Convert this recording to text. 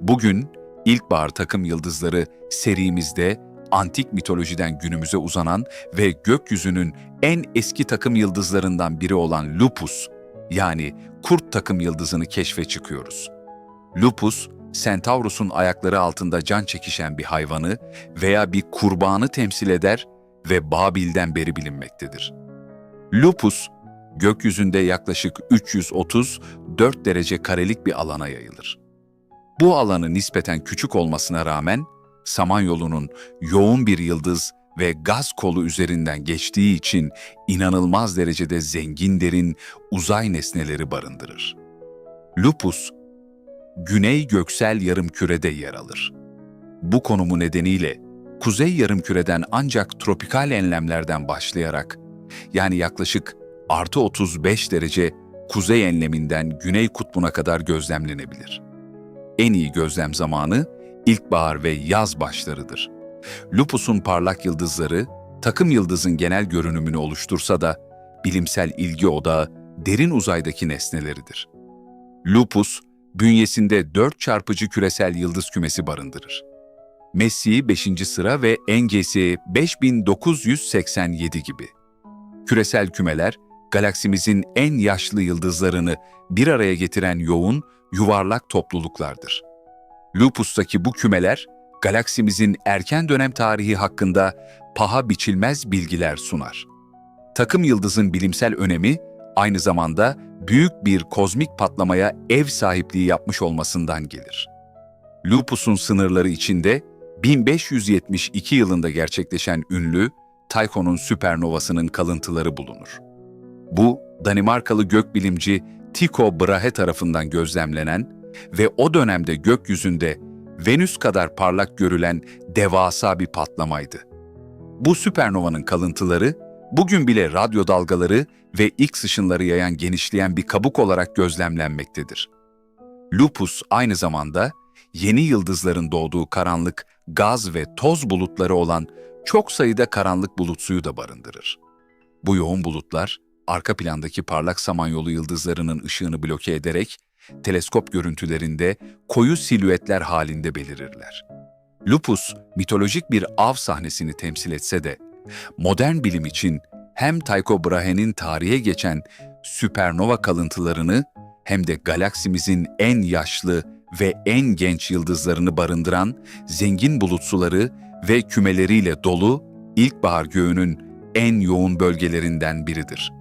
Bugün İlkbahar Takım Yıldızları serimizde antik mitolojiden günümüze uzanan ve gökyüzünün en eski takım yıldızlarından biri olan Lupus yani kurt takım yıldızını keşfe çıkıyoruz. Lupus, Centaurus'un ayakları altında can çekişen bir hayvanı veya bir kurbanı temsil eder ve Babil'den beri bilinmektedir. Lupus, gökyüzünde yaklaşık 334 derece karelik bir alana yayılır. Bu alanı nispeten küçük olmasına rağmen Samanyolu'nun yoğun bir yıldız ve gaz kolu üzerinden geçtiği için inanılmaz derecede zengin derin uzay nesneleri barındırır. Lupus, Güney Göksel Yarımküre'de yer alır. Bu konumu nedeniyle Kuzey Yarımküre'den ancak tropikal enlemlerden başlayarak yani yaklaşık artı 35 derece kuzey enleminden güney kutbuna kadar gözlemlenebilir. En iyi gözlem zamanı ilkbahar ve yaz başlarıdır. Lupus'un parlak yıldızları takım yıldızın genel görünümünü oluştursa da bilimsel ilgi odağı derin uzaydaki nesneleridir. Lupus, bünyesinde dört çarpıcı küresel yıldız kümesi barındırır. Messi 5. sıra ve Engesi 5987 gibi. Küresel kümeler, galaksimizin en yaşlı yıldızlarını bir araya getiren yoğun, yuvarlak topluluklardır. Lupus'taki bu kümeler, galaksimizin erken dönem tarihi hakkında paha biçilmez bilgiler sunar. Takım yıldızın bilimsel önemi, aynı zamanda büyük bir kozmik patlamaya ev sahipliği yapmış olmasından gelir. Lupus'un sınırları içinde 1572 yılında gerçekleşen ünlü Tycho'nun süpernovasının kalıntıları bulunur. Bu, Danimarkalı gökbilimci Tycho Brahe tarafından gözlemlenen ve o dönemde gökyüzünde Venüs kadar parlak görülen devasa bir patlamaydı. Bu süpernovanın kalıntıları, bugün bile radyo dalgaları ve X ışınları yayan genişleyen bir kabuk olarak gözlemlenmektedir. Lupus aynı zamanda yeni yıldızların doğduğu karanlık, gaz ve toz bulutları olan çok sayıda karanlık bulut suyu da barındırır. Bu yoğun bulutlar, arka plandaki parlak samanyolu yıldızlarının ışığını bloke ederek, teleskop görüntülerinde koyu silüetler halinde belirirler. Lupus, mitolojik bir av sahnesini temsil etse de, modern bilim için hem Tycho Brahe'nin tarihe geçen süpernova kalıntılarını hem de galaksimizin en yaşlı ve en genç yıldızlarını barındıran zengin bulut suları ve kümeleriyle dolu ilkbahar göğünün en yoğun bölgelerinden biridir.